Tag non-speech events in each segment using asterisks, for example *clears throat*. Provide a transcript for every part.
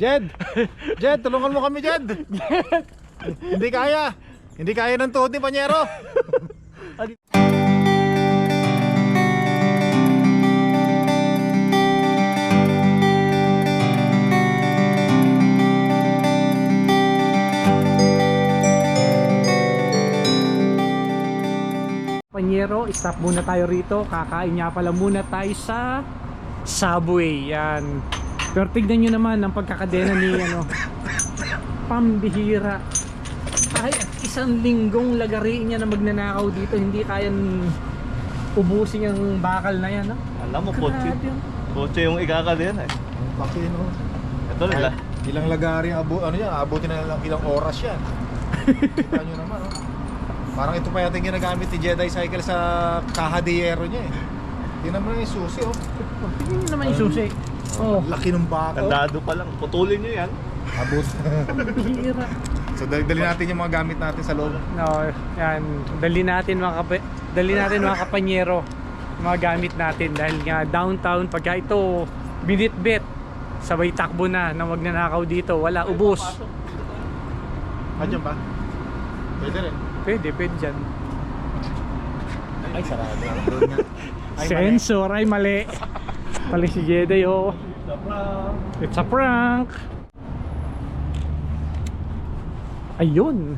Jed! Jed, tulungan mo kami, Jed! Hindi kaya! Hindi kaya ng tuhod ni Panyero! Panyero, stop muna tayo rito. Kakain nga pala muna tayo sa Subway. Yan. Pero tignan nyo naman ang pagkakadena ni ano. Pambihira. Kahit isang linggong lagari niya na magnanakaw dito, hindi kayang ubusin yung bakal na yan. No? Alam mo, kotse. Grabe yun. Kotse yung ikakali yan eh. Laki, no? Ito nila. Ilang lagari ang abo, ano yan, abutin na lang ilang oras yan. Kita nyo naman, no? Parang ito pa yata yung ginagamit ni Jedi Cycle sa kahadiyero niya eh. Tingnan mo na yung susi, oh. Tignan nyo naman yung susi. Oh, Laki ng baka. oh. Kandado pa lang. Putulin nyo yan. Abot. pambihira. so dali, dali natin yung mga gamit natin sa loob. No, yan. Dali natin mga kape, dali natin mga kapanyero yung mga gamit natin dahil nga downtown pagka ito binitbit sabay takbo na na wag nanakaw dito wala ubos Andiyan ba? Pwede rin. pwede pwede dyan Ay, sarado. Sensor ay mali mali si Jedi oh it's a prank ayun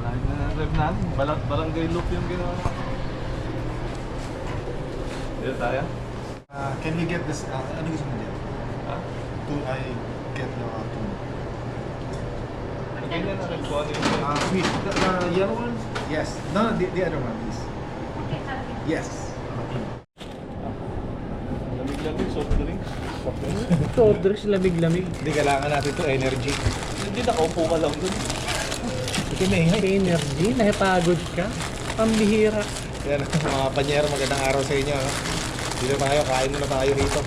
Lahat na rev natin. Balang, barangay loop yung ginawa. Dito tayo. Uh, can we get this? Uh, ano gusto mo dyan? Ha? Two, I get the uh, two. Ganyan na rin kung ano yung Uh, sweet. The, the yellow one? Yes. No, the, the other one, please. Yes. lamig-lamig, soft drinks. *laughs* soft drinks lamig-lamig Hindi, kailangan natin to energy. Hindi nakaupo ka lang dun. Ito may ingay. energy napagod ka pambihira Yan, mga panyero, magandang araw sa inyo. No? Dito tayo, kain muna tayo rito.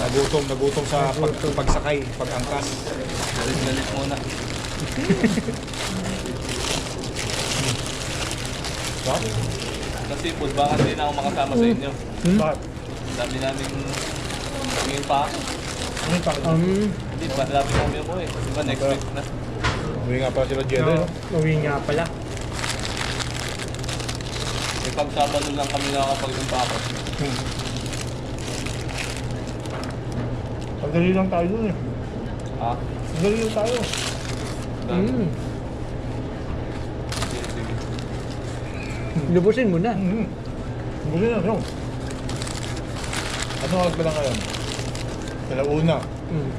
Nagutom, nagutom sa pag, pagsakay, pag-angkas. Galit-galit muna. *laughs* Wow. Kasi food, baka hindi na ako makasama sa inyo. hmm? Bakit? Ang dami namin tingin pa. Ano yung pakit? um, Hindi pa, dami kami ako eh. Di ba next week na? Uwi nga pala sila Jedi. no, uwi nga pala May pagsabado lang kami nakakapag-impa ako. Hmm. Pagdali lang tayo dun eh. Ha? Pagdali lang tayo. mm. Sige, sige. Lubusin mo na Mm-hmm. Pagdali lang, no? Ano oras ba lang ngayon? Alauna. mm.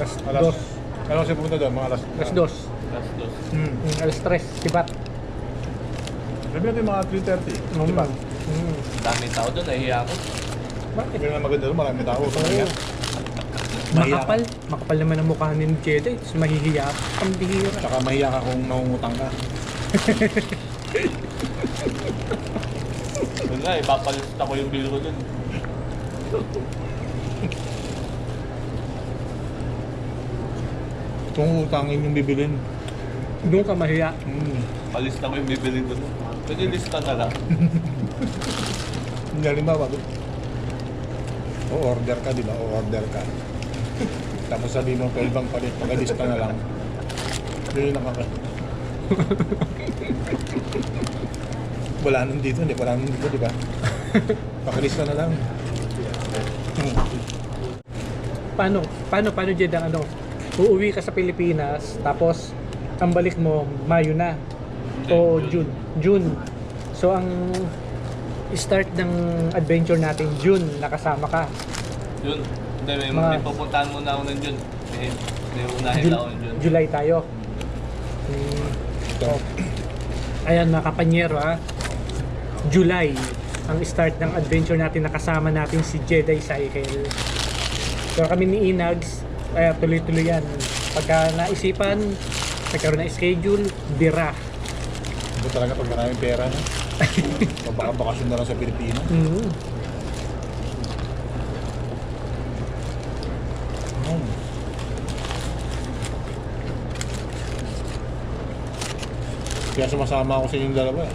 Alas, alas, Dos. Ano kasi pupunta doon? Mga alas... alas dos Last dos. Hmm. mm. alas tres sibat Sabi natin mga 3.30. Mm. Diba? mm. Dami tao doon, nahihiya ako. bakit Sabi na maganda doon, marami tao. Mahiya makapal makapal naman ang mukha ni Jedi tapos mahihiya ka ang bihira Tsaka mahiya ka kung mangungutang ka. *laughs* Yun nga, ipapalista ko yung bill ko doon. Kung utangin yung bibilin. doon ka mahiya Hmm. Palista ko yung bibili ko doon. Pwede lista na lang. Hindi halimbawa, o order ka, di ba? O order ka. Tapos sabi mo, 12 ang palit, pagkalista na lang. Yun yung nakaka... Wala nun dito, hindi. Wala nun dito, di ba? Pakalista na lang. Hmm. paano paano paano Jedi ang ano uuwi ka sa Pilipinas tapos ang balik mo Mayo na o June June so ang start ng adventure natin June nakasama ka Yun. Hindi, may, Mga- may pupuntahan muna ako nun yun. May, may unahin Jul- ako nun yun. July tayo Hmm. Ayan mga kapanyero ha July ang start ng adventure natin nakasama natin si Jedi Cycle so kami ni Inags kaya tuloy-tuloy yan pagka naisipan nagkaroon ng schedule bira Ito talaga pag maraming pera, no? *laughs* baka bakasyon na lang sa Pilipinas. mm Hmm. Kaya sumasama ako sa inyong dalawa eh.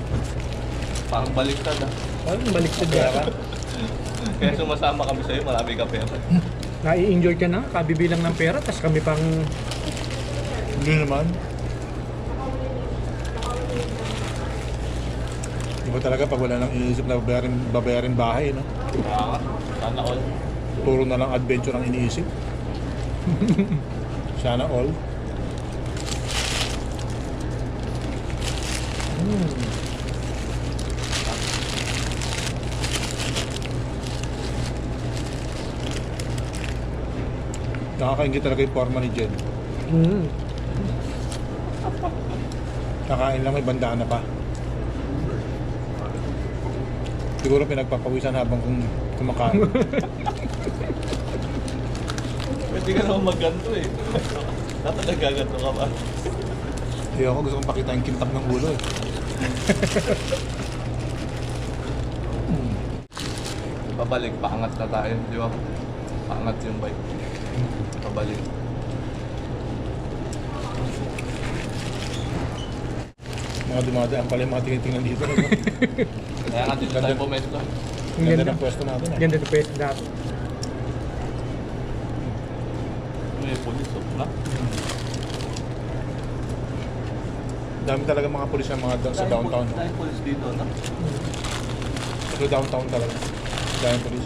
Parang baliktad ah. Parang balik sa Kaya ka? *laughs* Kaya sumasama kami sa'yo, marami ka pera. *laughs* Nai-enjoy ka na, kabibilang ng pera, tapos kami pang Hindi naman. Iba talaga pag wala nang iniisip na babayarin, babayarin bahay, no? Nga, sana all. Puro na lang adventure ang iniisip. *laughs* Sana all. Hmm. Nakakaingit talaga yung forma ni Jen. mm, Kakain lang may bandana pa. Siguro pinagpapawisan habang kum- kumakain. *laughs* Pwede ka naman magganto eh. Dapat nagaganto ka ba? Hindi ako gusto kong pakita yung kintab ng ulo eh. *laughs* Pabalik, paangat na tayo, di ba? Paangat yung bike. Pabalik. Mga dumadaan pala yung mga tinitingnan dito. no? *laughs* Kaya nga dito tayo pumesto. ang Ganda ganda. ng pwesto natin eh. Ganda ng pwesto natin. May pulis, oh. Na? Dami talaga mga pulis ng mga sa downtown. No? Tayo pulis dito, na? Sa downtown talaga. Dami pulis.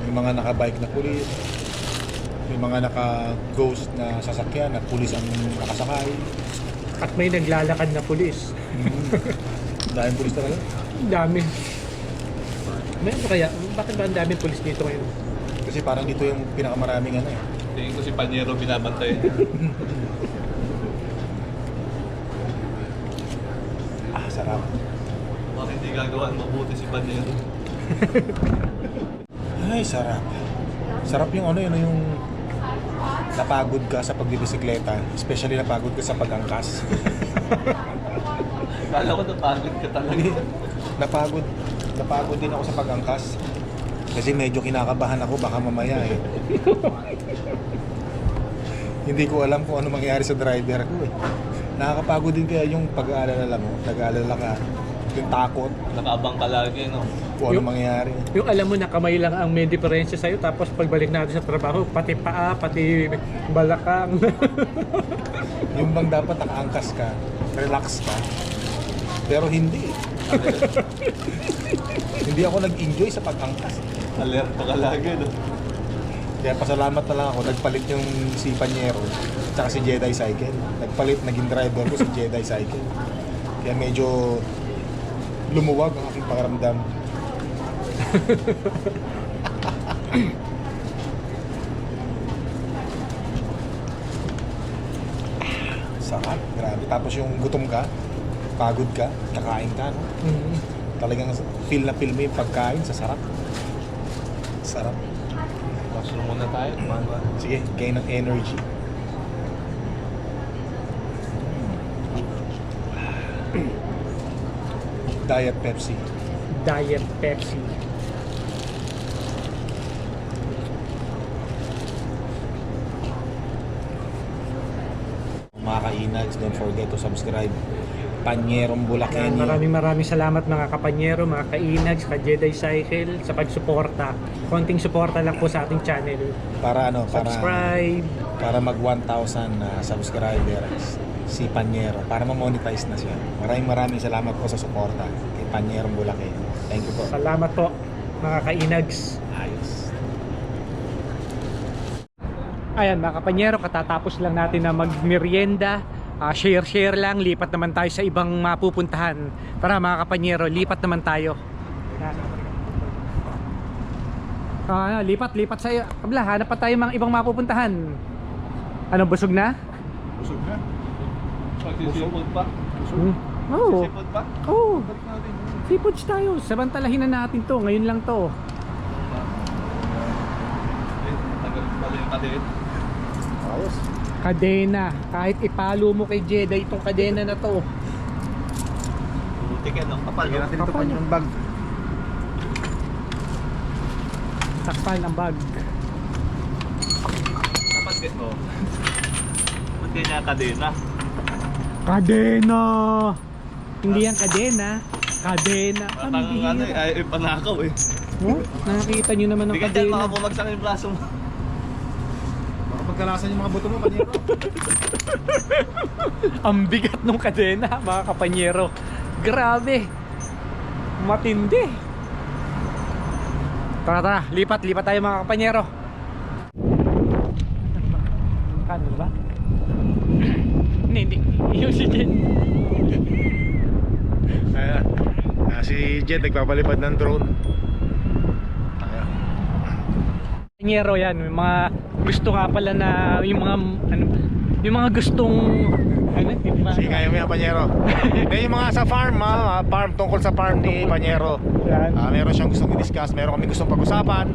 May mga naka-bike na pulis. May mga naka-ghost na sasakyan na pulis ang nakasakay. At may naglalakad na pulis. Dahil pulis talaga. Dami. May ano kaya? Bakit ba ang daming pulis dito ngayon? Kasi parang dito yung pinakamaraming ano eh. Tingin ko si Panyero binabantay. *laughs* Ah, sarap. Bakit hindi gagawin mabuti si Panyero? *laughs* Ay, sarap. Sarap yung ano yun, yung napagod ka sa pagbibisikleta, especially napagod ka sa pag-angkas. *laughs* Kala ko napagod ka talaga. napagod, napagod din ako sa pag-angkas. Kasi medyo kinakabahan ako, baka mamaya eh. Hindi ko alam kung ano mangyayari sa driver ko eh. Nakakapagod din kaya yung pag-aalala mo, nag-aalala ka, yung takot, Nakaabang ka lagi, no? kung ano Yung- mangyayari. Yung alam mo na kamay lang ang may diferensya sa'yo, tapos pagbalik natin sa trabaho, pati paa, pati balakang. *laughs* Yung bang dapat nakaangkas ka, relax ka, pero hindi. *laughs* hindi ako nag-enjoy sa pag-angkas. Alerto ka lagi, no? Kaya pasalamat na lang ako, nagpalit yung si Panyero tsaka si Jedi Cycle. Nagpalit, naging driver ko si Jedi Cycle. Kaya medyo lumuwag ang aking pakiramdam. *laughs* Sarap, grabe. Tapos yung gutom ka, pagod ka, kakain ka, no? Mm. Talagang feel na feel mo yung pagkain sa sarap. Sarap. Mushroom muna tayo. Mama. Sige, gain ng energy. Diet Pepsi. Diet Pepsi. Mga kainags, don't forget to subscribe. Panyerong Bulakenyo. maraming maraming salamat mga kapanyero, mga kainags, ka Jedi Cycle sa pagsuporta. Konting suporta lang po sa ating channel. Para ano, para Subscribe. para mag 1,000 na subscribers si Panyero para ma-monetize na siya. Maraming maraming salamat po sa suporta kay Panyerong Bulakenyo. Thank you po. Salamat po mga kainags. Ayos. Ayan mga kapanyero, katatapos lang natin na magmerienda. Ah, share-share lang, lipat naman tayo sa ibang mapupuntahan. Tara mga kapanyero, lipat naman tayo. Ah, lipat, lipat sa kabla. Hanap pa tayo mga ibang mapupuntahan. Ano, busog na? Busog na. Magsisipod pa? Hmm. Oo. Sipod pa? Oh, seafoods tayo. Samantalahin na natin to. Ngayon lang to. Eh, tagal pala yung kadit. Kadena. Kahit ipalo mo kay Jedi itong kadena na to. Buti ka, no? Kapal, no? Lagyan natin ito Kapal. Bag. Takpan ang bag. Dapat din, no? Ba't ganyan kadena? Kadena! Hindi yan kadena. Kadena. Parang ano eh, Pambihira. ay ipanakaw eh. Oh, nakakita nyo naman ang Hindi ka dyan kadena. makapumagsak yung braso mo. Baka pagkalasan yung mga buto mo, panyero. *laughs* Ang bigat ng kadena, mga kapanyero. Grabe. Matindi. Tara, tara. Lipat, lipat tayo mga kapanyero. Kano *laughs* ba? *clears throat* Hindi, hindi. Yung si Jen. *laughs* Ayan. Ah, si Jed nagpapalipad ng drone. Ayan. Kapanyero yan. Yung mga gusto nga pala na yung mga ano ba? Yung mga gustong ano, hindi ba? Sige, kaya mo yan, Panyero. *laughs* Eh, yung mga sa farm, ha, farm, tungkol sa farm ni Panyero. Ah, meron siyang gustong i-discuss, meron kami gustong pag-usapan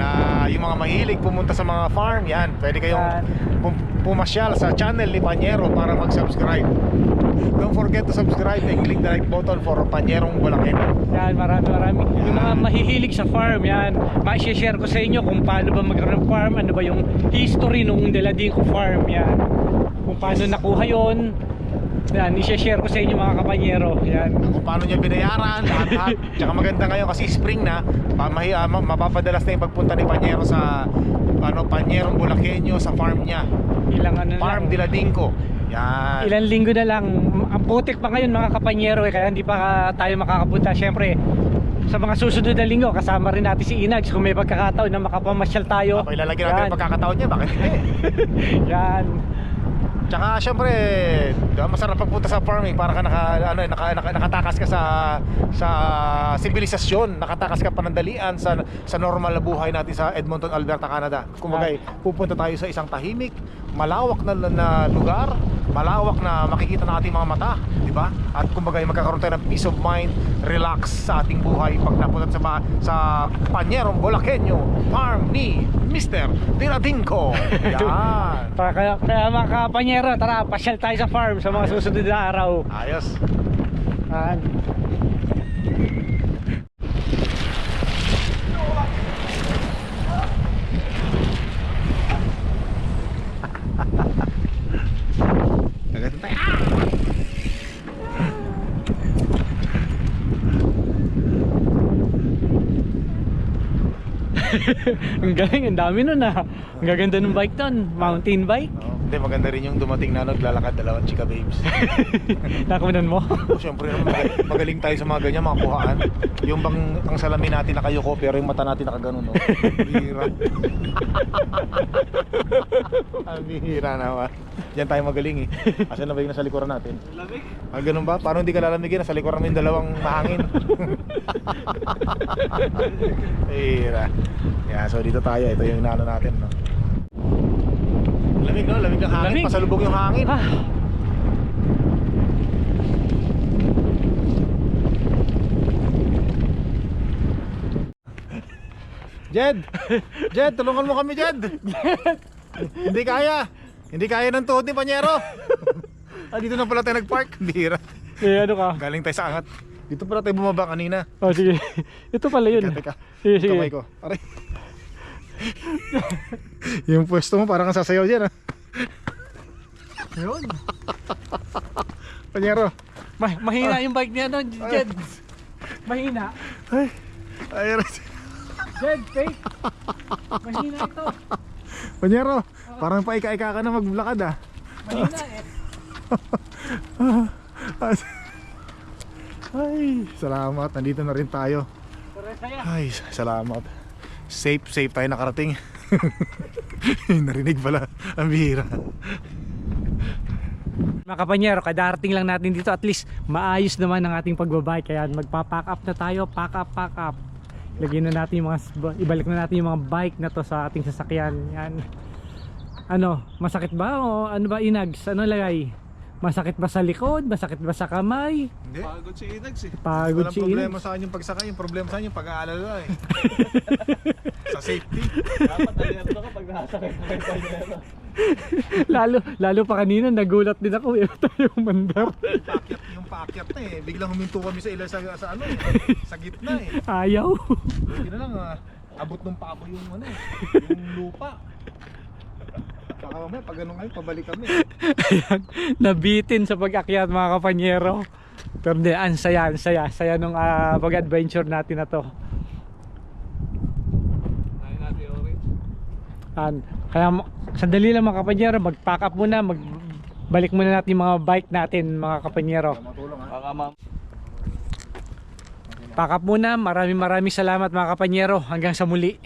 na yung mga mahilig pumunta sa mga farm, yan, pwede kayong Yan. Pum- pumasyal sa channel ni Panyero para mag-subscribe. Don't forget to subscribe and click the like button for Panyerong Bulaken. Yan, marami marami. Yung mga mahihilig sa farm, yan. Ma-share ko sa inyo kung paano ba magkaroon ng farm, ano ba yung history nung Deladinco farm, yan. Kung paano nakuha yon. Yan, i-share ko sa inyo mga kapanyero. Yan. Kung paano niya binayaran, lahat-lahat. Tsaka maganda ngayon kasi spring na, pa, mahi, ah, ma- mapapadalas na yung pagpunta ni Panyero sa ano, Panyerong Bulakenyo sa farm niya. Ilang ano Farm lang. Diladinco. Yan. Ilang linggo na lang. Ang putik pa ngayon mga kapanyero eh, kaya hindi pa tayo makakapunta. Siyempre, sa mga susunod na linggo, kasama rin natin si Inags kung may pagkakataon na makapamasyal tayo. Ako ilalagyan natin Yan. ang pagkakataon niya, bakit? *laughs* Yan. Tsaka syempre, diba, masarap pagpunta sa farming para ka naka, ano, naka, naka, nakatakas ka sa sa sibilisasyon, nakatakas ka panandalian sa sa normal na buhay natin sa Edmonton, Alberta, Canada. Kumbaga, pupunta tayo sa isang tahimik, malawak na, na lugar, malawak na makikita ng ating mga mata, di ba? At kumbaga, magkakaroon tayo ng peace of mind, relax sa ating buhay pag napunta sa sa Panyerong Bolakenyo farm ni Mr. Diradinco. *laughs* Yan. Para kaya, kaya mga kapanyero, tara, pasyal tayo sa farm sa mga susunod na araw. Ayos. Yan. Agad tayo. *laughs* ang galing, ang dami nun ah. Ang gaganda ng bike nun, mountain bike. Hindi, maganda rin yung dumating na naglalakad dalawang chika babes. *laughs* Nakunan mo? oh, Siyempre naman, mag- magaling tayo sa mga ganyan, mga kuhaan. Yung bang ang salamin natin nakayuko pero yung mata natin nakaganon. No? Bihira. *laughs* Ang bihira naman. Diyan tayo magaling eh. Asan na ba yung nasa likuran natin? Lamig. Ah, ganun ba? Paano hindi ka lalamigin? Nasa likuran mo yung dalawang mahangin. *laughs* Bihira. Yeah, so dito tayo. Ito yung inaano natin. No? Lamig no? Lamig ng hangin. Lamig. Pasalubog yung hangin. Ah, Jed! Jed, tulungan mo kami, Jed! Hindi kaya! Hindi kaya ng tuhod ni Panyero! ah, dito na pala tayo nag-park. Bihira. eh, ano ka? Galing tayo sa angat. Dito pala tayo bumaba kanina. Oh, sige. Ito pala yun. Teka, teka. Sige, sige. Kamay ko. Aray. yung pwesto mo parang kang sasayaw dyan, ah. Yun. *laughs* Panyero. Ma- mahina yung bike niya no, Jed. Mahina. Ay. Ay, Jed, fake. Mahina ito. Panyero. Parang paika-ika ka na maglakad, ah. Mahina eh. *laughs* Ay, salamat. Nandito na rin tayo. Ay, salamat. Safe, safe tayo nakarating. *laughs* Narinig pala. Ang bihira. Mga kapanyero, kadarating lang natin dito at least maayos naman ang ating pagbabike kaya magpa-pack up na tayo, pack up, pack up lagyan na natin yung mga ibalik na natin yung mga bike na to sa ating sasakyan yan ano, masakit ba o ano ba inags, ano lagay masakit ba sa likod, masakit ba sa kamay Hindi. Pagod si Inags eh. pagod Walang si problema inags sa akin yung pagsakay. Yung problema sa akin yung pag-aalala eh. *laughs* sa safety. Dapat alerto ka pag nakasakay *laughs* ka kay. *laughs* lalo, lalo pa kanina nagulat din ako eh, *laughs* tayo mandar Paakyat, yung paakyat na eh. Biglang huminto kami sa ilan sa, sa ano eh. Sa gitna eh. ayaw Hindi na lang ah, abot ng pako yung ano eh. Yung lupa. Baka mamaya pag ganun ngayon, pabalik kami. Ayan, nabitin sa pag-akyat mga kapanyero. Pero di, ang saya, ang saya. Saya nung ah, pag-adventure natin na to. Yung. An, kaya sandali lang mga kapanyero, mag-pack up muna, mag balik muna natin yung mga bike natin mga kapanyero. Baka ma'am. Pack up muna, maraming maraming salamat mga kapanyero. Hanggang sa muli.